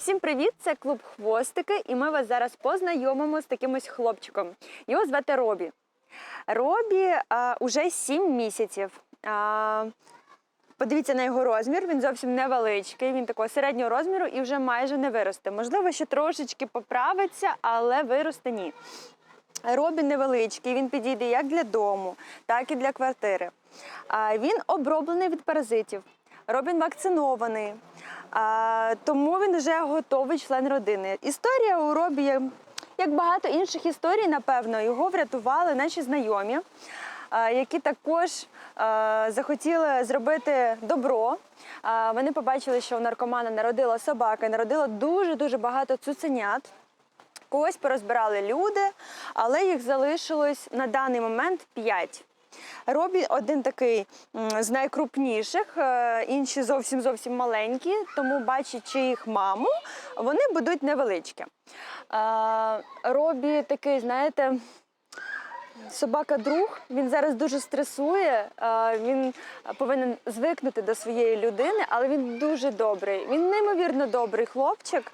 Всім привіт! Це клуб Хвостики, і ми вас зараз познайомимо з таким ось хлопчиком. Його звати Робі. Робі а, уже 7 місяців. А, подивіться на його розмір, він зовсім невеличкий, він такого середнього розміру і вже майже не виросте. Можливо, ще трошечки поправиться, але виросте ні. Робін невеличкий, він підійде як для дому, так і для квартири. А, Він оброблений від паразитів. Робін вакцинований, тому він вже готовий член родини. Історія у Робі, як багато інших історій, напевно, його врятували наші знайомі, які також захотіли зробити добро. Вони побачили, що у наркомана народила собака, народила дуже-дуже багато цуценят. Когось порозбирали люди, але їх залишилось на даний момент 5. Робі один такий з найкрупніших, е, інші зовсім зовсім маленькі, тому бачачи їх маму, вони будуть невеличкі. Е, Робі такий, знаєте, собака друг. Він зараз дуже стресує. Він повинен звикнути до своєї людини, але він дуже добрий. Він неймовірно добрий хлопчик.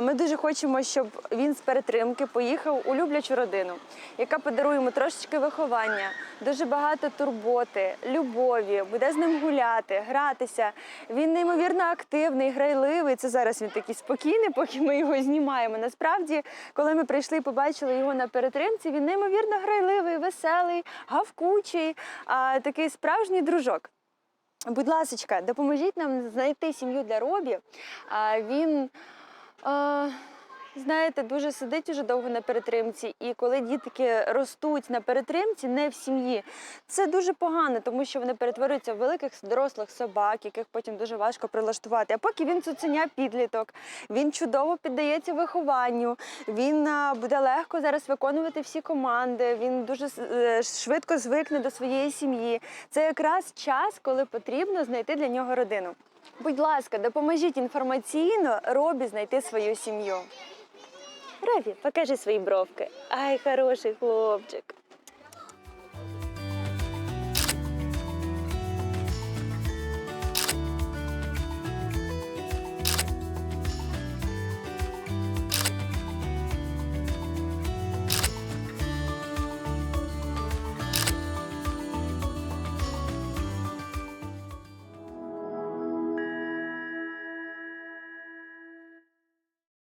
Ми дуже хочемо, щоб він з перетримки поїхав у люблячу родину, яка подарує йому трошечки виховання, дуже багато турботи, любові, буде з ним гуляти, гратися. Він неймовірно активний, грайливий. Це зараз він такий спокійний, поки ми його знімаємо. Насправді, коли ми прийшли і побачили його на перетримці, він неймовірно грайливий, веселий, гавкучий, а, такий справжній дружок. Будь ласка, допоможіть нам знайти сім'ю для Робі. А, Він, а, знаєте, дуже сидить уже довго на перетримці, і коли дітки ростуть на перетримці, не в сім'ї, це дуже погано, тому що вони перетворюються в великих дорослих собак, яких потім дуже важко прилаштувати. А поки він цуценя підліток, він чудово піддається вихованню, він буде легко зараз виконувати всі команди. Він дуже е, швидко звикне до своєї сім'ї. Це якраз час, коли потрібно знайти для нього родину. Будь ласка, допоможіть інформаційно Робі знайти свою сім'ю. Робі, покажи свої бровки. Ай, хороший хлопчик.